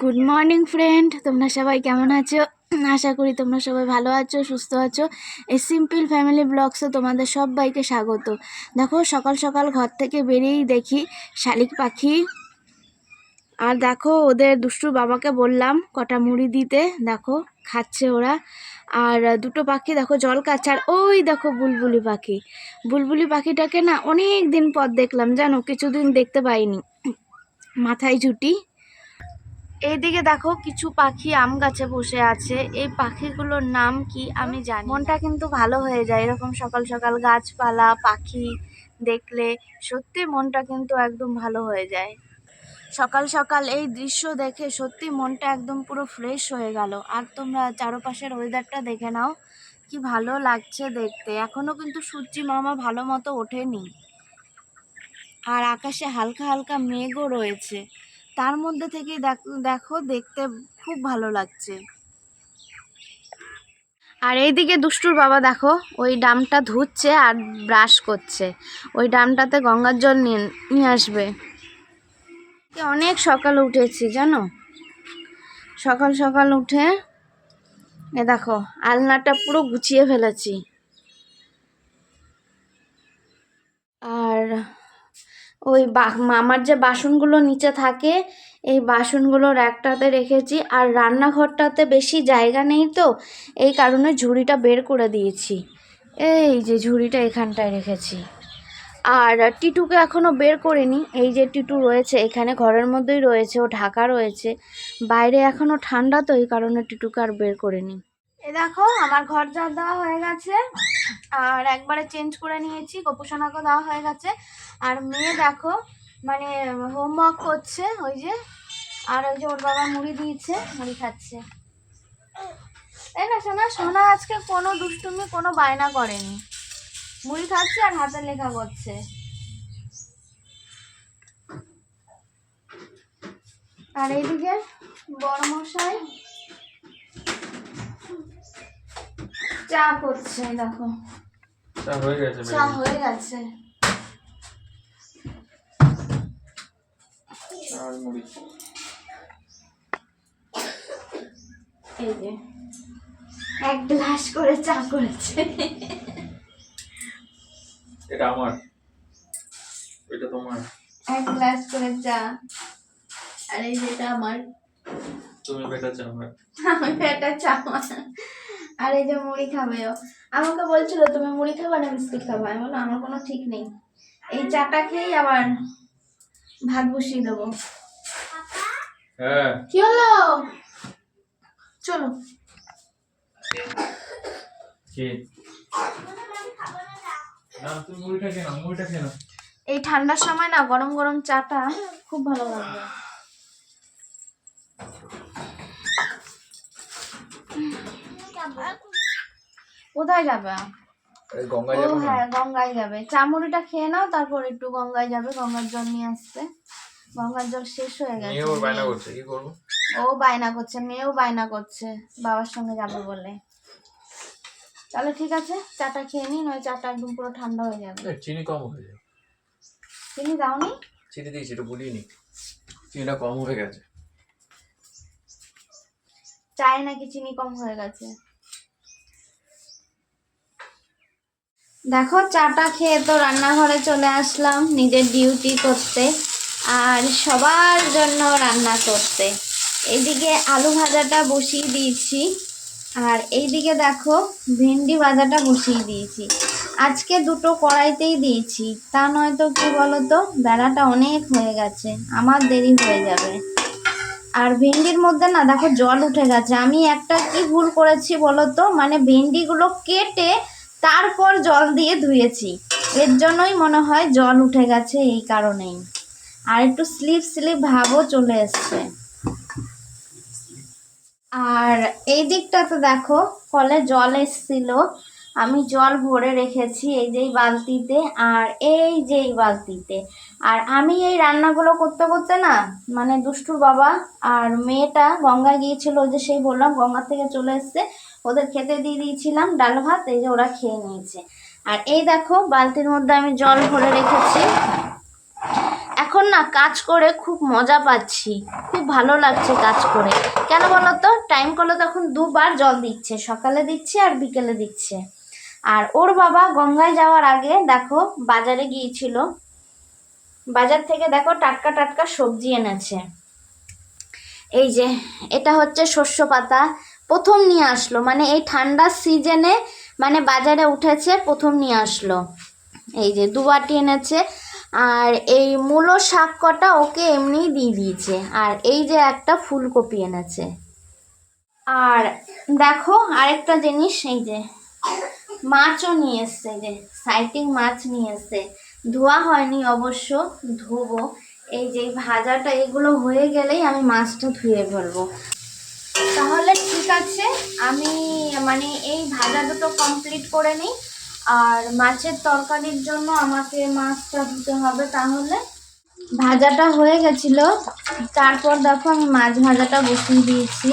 Good morning friend তোমরা সবাই কেমন আছো? আশা করি তোমরা সবাই ভালো আছো, সুস্থ আছো। এই সিম্পল ফ্যামিলি ব্লগসে তোমাদের সবাইকে স্বাগত। দেখো, সকাল সকাল ঘর থেকে বেরিয়েই দেখি শালিক পাখি। আর দেখো, ওদের দুষ্টু বাবাকে বললাম কটা মুড়ি দিতে। দেখো, খাচ্ছে ওরা। আর দুটো পাখি, দেখো, জল খাচ্ছে। আর ওই দেখো বুলবুলি পাখি। বুলবুলি পাখিটাকে না অনেক দিন পর দেখলাম, জানো, কিছুদিন দেখতে পাইনি। মাথায় ঝুটি। এইদিকে দেখো কিছু পাখি আম গাছে বসে আছে। এই পাখিগুলোর নাম কি আমি জানি মনটা কিন্তু ভালো হয়ে যায় এরকম সকাল সকাল গাছপালা, পাখি দেখলে। সত্যি মনটা কিন্তু একদম ভালো হয়ে যায়। সকাল সকাল এই দৃশ্য দেখে সত্যি মনটা একদম পুরো ফ্রেশ হয়ে গেল। আর তোমরা চারপাশের ওয়েদারটা দেখে নাও, কি ভালো লাগছে দেখতে। এখনও কিন্তু সূর্যি মামা ভালো মতো ওঠেনি। আর আকাশে হালকা হালকা মেঘও রয়েছে। তার মধ্যে থেকেই দেখ- দেখো দেখতে খুব ভালো লাগছে। আর এইদিকে দুষ্টুর বাবা দেখো, ওই ডামটা ধুচ্ছে আর ব্রাশ করছে। ওই ডামটাতে গঙ্গার জল নিয়ে নিয়ে আসবে। অনেক সকাল উঠেছি, জানো? সকাল সকাল উঠে, এ দেখো, আলনাটা পুরো গুছিয়ে ফেলেছি। আর ওই আমার যে বাসনগুলো নিচে থাকে, এই বাসনগুলোর একটাতে রেখেছি। আর রান্নাঘরটাতে বেশি জায়গা নেই তো, এই কারণে ঝুড়িটা বের করে দিয়েছি। এই যে ঝুড়িটা এখানটায় রেখেছি। আর টিটুকে এখনও বের করিনি। এই যে টিটু রয়েছে, এখানে ঘরের মধ্যেই রয়েছে, ও ঢাকা রয়েছে। বাইরে এখনও ঠান্ডা তো, এই কারণে টিটুকে আর বের করিনি। এ দেখো, আমার ঘর ঝাড় দেওয়া হয়ে গেছে। আর একবারে চেঞ্জ করে নিয়েছি গোপুসোনাকে দেওয়া হয়ে গেছে। আর মেয়ে দেখো মানে হোমওয়ার্ক করছে, ওই যে, আর ওই যে ওর বাবা মুড়ি দিয়েছে, মুড়ি খাচ্ছে। তাই না, সোনা সোনা আজকে কোনো দুষ্টুমি, কোনো বায়না করেনি। মুড়ি খাচ্ছে আর হাতে লেখা করছে। আর এইদিকে বড় মশাই চা করছে দেখো। চা হয়ে গেছে চা হয়ে গেছে। আর মুড়ি। এই যে এক গ্লাস করে চা করেছে। এটা আমার। এটা তোমার। এক গ্লাস করে চা। আর এই যেটা আমার। তুমি বেটাচ্ছে আমার। আমি এটা চা আমার। আর এই যে মুড়ি খাবে ও আমাকে বলছিল তুমি মুড়ি খাবা না বিস্কুট খাবা? আমি বললাম আমার কোনো ঠিক নেই। এই চাটা খেয়েই আবার ভাত বসিয়ে দেবো। হ্যাঁ। কি হলো? চলো। এই ঠান্ডার সময় না গরম গরম চাটা খুব ভালো লাগবে কোথায় যাবে? গঙ্গায় ও হ্যাঁ গঙ্গায় যাবে। চামড়িটা খেয়ে নাও তারপর একটু গঙ্গায় যাবে। গঙ্গার জল নিয়ে আসতে গঙ্গার জল শেষ হয়ে গেছে। নিয়ে ওর বায়না করছে কি করব? ও বায়না করছে মেয়েও বায়না করছে। বাবার সঙ্গে যাবে বলে। তাহলে ঠিক আছে চাটা খেয়ে নিন ওই চাটা একদম পুরো ঠান্ডা হয়ে যাবে। চিনি কম হয়ে যাবে। চিনি দাওনি? চিনি দিয়েছি এটা বলিনি চিনিটা কম হয়ে গেছে। চায় নাকি চিনি কম হয়ে গেছে? দেখো, চাটা খেয়ে তো রান্নাঘরে চলে আসলাম, নিজের ডিউটি করতে আর সবার জন্য রান্না করতে। এইদিকে আলু ভাজাটা বসিয়ে দিয়েছি, আর এইদিকে দেখো, ভেন্ডি ভাজাটা বসিয়ে দিয়েছি। আজকে দুটো কড়াইতেই দিয়েছি, তা নয়তো কি বলতো, বেলাটা অনেক হয়ে গেছে, আমার দেরি হয়ে যাবে। আর ভেন্ডির মধ্যে না, দেখো জল উঠে গেছে, আমি একটা কি ভুল করেছি বলো তো মানে ভেন্ডিগুলো কেটে তারপর জল দিয়ে ধুয়েছি। এর জন্যই মনে হয় জল উঠে গেছে এই কারণেই। আর একটু স্লিপ স্লিপ ভাবও চলে এসছে। আর এই দিকটাতে দেখো, কলে জল এসছিল। আমি জল ভরে রেখেছি এই যে এই বালতিতে আর এই যে এই বালতিতে। আর আমি এই রান্নাগুলো করতে করতে না মানে দুষ্টুর বাবা আর মেয়েটা গঙ্গায় গিয়েছিল ওই যে সেই বললাম, গঙ্গা থেকে চলে এসছে। ওদের খেতে দিয়ে দিয়েছিলাম ডাল ভাত, এই যে ওরা খেয়ে নিয়েছে। আর এই দেখো, বালতির মধ্যে আমি জল ভরে রেখেছি। এখন না কাজ করে খুব মজা পাচ্ছি। খুব ভালো লাগছে কাজ করে। কেন বলো তো টাইম করলে তখন দুবার জল দিচ্ছে। সকালে দিচ্ছে আর বিকেলে দিচ্ছে। আর ওর বাবা গঙ্গায় যাওয়ার আগে দেখো, বাজারে গিয়েছিল। বাজার থেকে দেখো টাটকা টাটকা সবজি এনেছে। এই যে, এটা হচ্ছে শস্য পাতা। প্রথম নিয়ে আসলো। মানে এই ঠান্ডার সিজনে মানে বাজারে উঠেছে, প্রথম নিয়ে আসলো। এই যে দু বাটি এনেছে, আর এই মূলো শাক কটা ওকে এমনিই দিয়ে দিয়েছে। আর এই যে একটা ফুলকপি এনেছে। আর দেখো আরেকটা জিনিস, এই যে মাছও নিয়ে এসছে যে সাইটিং মাছ নিয়ে এসছে। ধোয়া হয়নি অবশ্য, ধোবো। এই যে ভাজাটা, এগুলো হয়ে গেলেই আমি মাছটা ধুয়ে ফেলব। তাহলে ঠিক আছে, আমি মানে এই ভাজা দুটো কমপ্লিট করে নিই। আর মাছের তরকারির জন্য আমাকে মাছটা ধুতে হবে তাহলে। ভাজাটা হয়ে গেছিল। তারপর দেখো আমি মাছ ভাজাটা বসিয়ে দিয়েছি।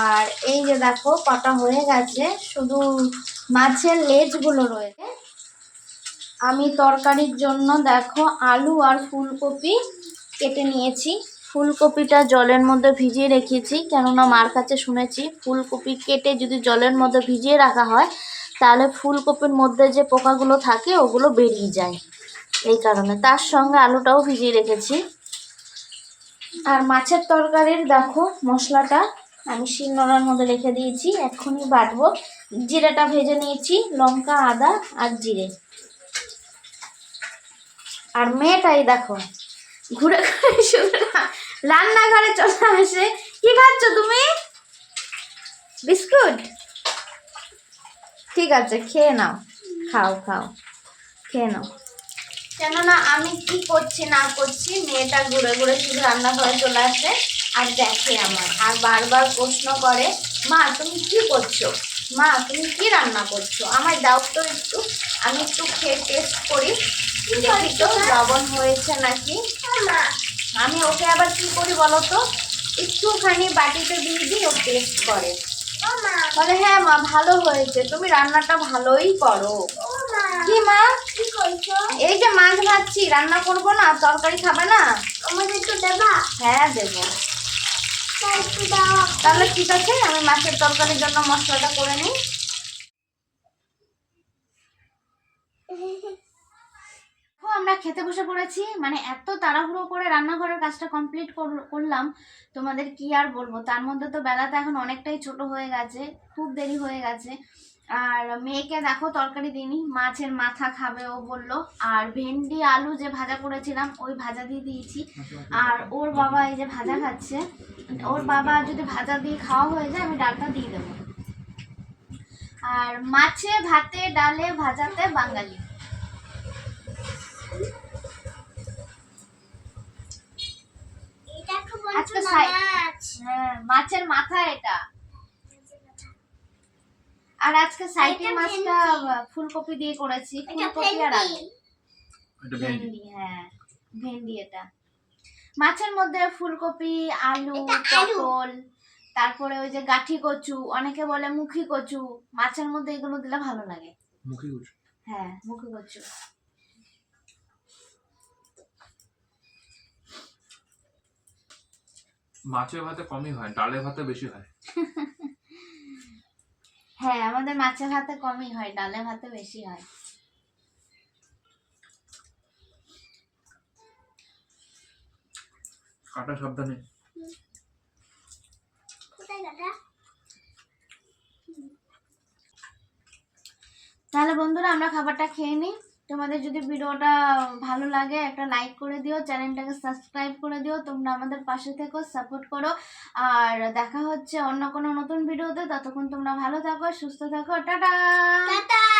আর এই যে দেখো, কটা হয়ে গেছে। শুধু মাছের লেজগুলো রয়েছে। আমি তরকারির জন্য দেখো আলু আর ফুলকপি কেটে নিয়েছি। ফুলকপিটা জলের মধ্যে ভিজিয়ে রেখেছি, কেননা মার কাছে শুনেছি ফুলকপি কেটে যদি জলের মধ্যে ভিজিয়ে রাখা হয়, তাহলে ফুলকপির মধ্যে যে পোকাগুলো থাকে, ওগুলো বেরিয়ে যায়। এই কারণে তার সঙ্গে আলুটাও ভিজিয়ে রেখেছি। আর মাছের তরকারির দেখো মশলাটা, আমি শিলনোড়ার মধ্যে রেখে দিয়েছি, এক্ষুনি বাটবো। জিরেটা ভেজে নিয়েছি, লঙ্কা, আদা আর জিরে। আর মেয়েটাই দেখো, ঘুরে ঘুরে শুধু রান্নাঘরে চলে আসে। কি খাচ্ছ তুমি? বিস্কুট? ঠিক আছে খেয়ে নাও। খাও খাও। খেয়ে নাও। কেননা আমি কি করছি না করছি মেয়েটা ঘুরে ঘুরে শুধু রান্নাঘরে চলে আসে আর দেখে আমার। আর বারবার প্রশ্ন করে মা তুমি কি করছ? মা তুমি কি রান্না করছ? আমার দাও তো একটু। আমি একটু খেয়ে টেস্ট করি। তো লবণ হয়েছে নাকি? আমি ওকে আবার কি করি বলো তো? একটুখানি বাটিতে দিয়ে দিই ও টেস্ট করে। বলে হ্যাঁ মা ভালো হয়েছে। তুমি রান্নাটা ভালোই করো। কি মা? কি করছ? এই যে মাছ ভাজছি রান্না করব না? তরকারি খাবে না? আমাদের একটু দেবা। হ্যাঁ দেবো। তাহলে ঠিক আছে আমি মাছের তরকারির জন্য মশলাটা করে নিই। আমরা খেতে বসে পড়েছি মানে এত তাড়াহুড়ো করে রান্নাঘরের কাজটা কমপ্লিট করলাম, তোমাদের কি আর বলব? তার মধ্যে তো বেলাটা এখন অনেকটাই ছোট হয়ে গেছে, খুব দেরি হয়ে গেছে। আর মেয়েকে দেখো তরকারি দিইনি, মাছের মাথা খাবে ও বলল, আর ভেন্ডি, আলু যে ভাজা করেছিলাম, ওই ভাজা দিয়ে দিয়েছি। আর ওর বাবা এই যে ভাজা খাচ্ছে, ওর বাবা যদি ভাজা দিয়ে খাওয়া হয়ে যায়, আমি ডালটা দিয়ে দেবো। আর মাছে, ভাতে, ডালে, ভাজাতে, বাঙালি। মাছের মাথা এটা। আর আজকে সাইটে মাছটা ভেন্ডি। ফুলকপি দিয়ে করেছি। এটা ফুলকপি আর ভেন্ডি। এটা ভেন্ডি। ভেন্ডি হ্যাঁ ভেন্ডি এটা। মাছের মধ্যে ফুলকপি আলু পটল তারপরে ওই যে গাঠি কচু অনেকে বলে মুখী কচু। মাছের মধ্যে এগুলো দিলে ভালো লাগে। মুখি উঠছে হ্যাঁ মুখী কচু। মাছের ভাতে কমই হয় ডালে ভাতে বেশি হয়। হ্যাঁ আমাদের মাছের ভাতে কমই হয় ডালে ভাতে বেশি হয়। কাটা সাবধানে। কোথায় তাহলে বন্ধুরা আমরা খাবারটা খেয়ে নিই। তোমাদের যদি ভিডিওটা ভালো লাগে, একটা লাইক করে দিও, চ্যানেলটাকে সাবস্ক্রাইব করে দিও, তোমরা আমাদের পাশে থেকো সাপোর্ট করো। আর দেখা হচ্ছে অন্য কোনো নতুন ভিডিওতে, ততক্ষণ তোমরা ভালো থাকো, সুস্থ থাকো, টাটা! টাটা!